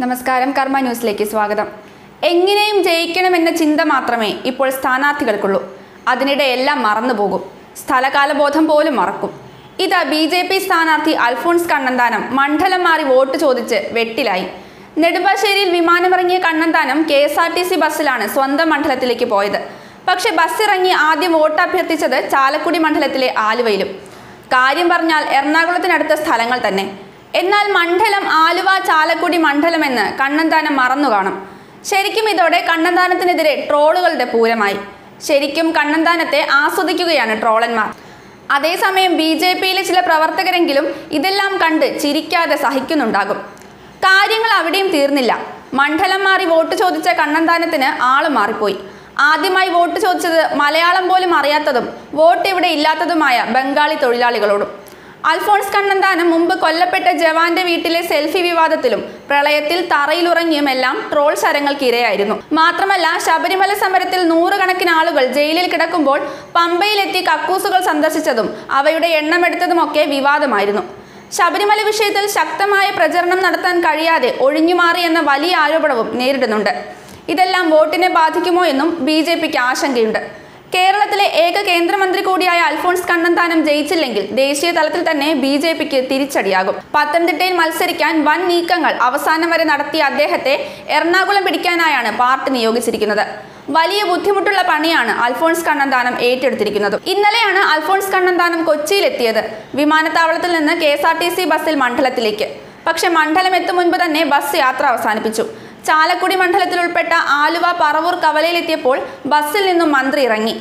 നമസ്കാരം കർമ്മ ന്യൂസിലേക്ക് സ്വാഗതം. എങ്ങനെയും ജയിക്കണമെന്ന ചിന്ത മാത്രമേ ഇപ്പോൾ സ്ഥാനാർത്ഥികൾക്കുള്ളൂ. അതിനിടെ എല്ലാം മറന്നുപോകും. സ്ഥലകാലബോധം പോലും മറക്കും. ഇതാ ബി ജെ പി സ്ഥാനാർത്ഥി അൽഫോൺസ് കണ്ണന്താനം മണ്ഡലം മാറി വോട്ട് ചോദിച്ച് വെട്ടിലായി. നെടുമ്പാശ്ശേരിയിൽ വിമാനമിറങ്ങിയ Kannanthanam K S R T C ബസ്സിലാണ് സ്വന്തം മണ്ഡലത്തിലേക്ക് പോയത്. പക്ഷെ ബസ്സിറങ്ങി ആദ്യം വോട്ട് അഭ്യർത്ഥിച്ചത് ചാലക്കുടി മണ്ഡലത്തിലെ ആലുവയിലും. കാര്യം പറഞ്ഞാൽ എറണാകുളത്തിനടുത്ത സ്ഥലങ്ങൾ തന്നെ. എന്നാൽ മണ്ഡലം ആലുവ ചാലക്കുടി മണ്ഡലമെന്ന് കണ്ണന്താനം മറന്നു കാണും. ശരിക്കും ഇതോടെ കണ്ണന്താനത്തിനെതിരെ ട്രോളുകളുടെ പൂരമായി. ശരിക്കും കണ്ണന്താനത്തെ ആസ്വദിക്കുകയാണ് ട്രോളന്മാർ. അതേസമയം ബി ജെ പിയിലെ ചില പ്രവർത്തകരെങ്കിലും ഇതെല്ലാം കണ്ട് ചിരിക്കാതെ സഹിക്കുന്നുണ്ടാകും. കാര്യങ്ങൾ അവിടെയും തീർന്നില്ല. മണ്ഡലം മാറി വോട്ട് ചോദിച്ച കണ്ണന്താനത്തിന് ആൾ മാറിപ്പോയി. ആദ്യമായി വോട്ട് ചോദിച്ചത് മലയാളം പോലും അറിയാത്തതും വോട്ട് ഇവിടെ ഇല്ലാത്തതുമായ ബംഗാളി തൊഴിലാളികളോടും. അൽഫോൺസ് കണ്ണന്താനം മുമ്പ് കൊല്ലപ്പെട്ട ജവാന്റെ വീട്ടിലെ സെൽഫി വിവാദത്തിലും പ്രളയത്തിൽ തറയിലുറങ്ങിയുമെല്ലാം ട്രോൾ ശരങ്ങൾക്കിരയായിരുന്നു. മാത്രമല്ല ശബരിമല സമരത്തിൽ നൂറുകണക്കിന് ആളുകൾ ജയിലിൽ കിടക്കുമ്പോൾ പമ്പയിലെത്തി കക്കൂസുകൾ സന്ദർശിച്ചതും അവയുടെ എണ്ണമെടുത്തതുമൊക്കെ വിവാദമായിരുന്നു. ശബരിമല വിഷയത്തിൽ ശക്തമായ പ്രചരണം നടത്താൻ കഴിയാതെ ഒഴിഞ്ഞുമാറി എന്ന വലിയ ആരോപണവും നേരിടുന്നുണ്ട്. ഇതെല്ലാം വോട്ടിനെ ബാധിക്കുമോ എന്നും ബി ആശങ്കയുണ്ട്. കേരളത്തിലെ ഏക കേന്ദ്രമന്ത്രി കൂടിയായ അൽഫോൺസ് കണ്ണന്താനം ജയിച്ചില്ലെങ്കിൽ ദേശീയ തലത്തിൽ തന്നെ ബി ജെ പിക്ക് തിരിച്ചടിയാകും. പത്തനംതിട്ടയിൽ മത്സരിക്കാൻ വൻ നീക്കങ്ങൾ അവസാനം വരെ നടത്തിയ അദ്ദേഹത്തെ എറണാകുളം പിടിക്കാനായാണ് പാർട്ടി നിയോഗിച്ചിരിക്കുന്നത്. വലിയ ബുദ്ധിമുട്ടുള്ള പണിയാണ് അൽഫോൺസ് കണ്ണന്താനം ഏറ്റെടുത്തിരിക്കുന്നത്. ഇന്നലെയാണ് അൽഫോൺസ് കണ്ണന്താനം കൊച്ചിയിലെത്തിയത്. വിമാനത്താവളത്തിൽ നിന്ന് കെ ബസ്സിൽ മണ്ഡലത്തിലേക്ക്. പക്ഷേ മണ്ഡലം എത്തും മുൻപ് തന്നെ ബസ് യാത്ര അവസാനിപ്പിച്ചു. ചാലക്കുടി മണ്ഡലത്തിൽ ഉൾപ്പെട്ട ആലുവ പറവൂർ കവലയിലെത്തിയപ്പോൾ ബസ്സിൽ നിന്നും മന്ത്രി ഇറങ്ങി.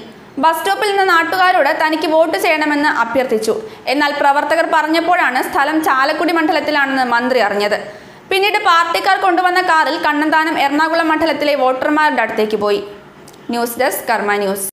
ബസ് സ്റ്റോപ്പിൽ നിന്ന് നാട്ടുകാരോട് തനിക്ക് വോട്ട് ചെയ്യണമെന്ന് അഭ്യർത്ഥിച്ചു. എന്നാൽ പ്രവർത്തകർ പറഞ്ഞപ്പോഴാണ് സ്ഥലം ചാലക്കുടി മണ്ഡലത്തിലാണെന്ന് മന്ത്രി അറിഞ്ഞത്. പിന്നീട് പാർട്ടിക്കാർ കൊണ്ടുവന്ന കാറിൽ കണ്ണന്താനം എറണാകുളം മണ്ഡലത്തിലെ വോട്ടർമാരുടെ അടുത്തേക്ക് പോയി. News desk Karma news.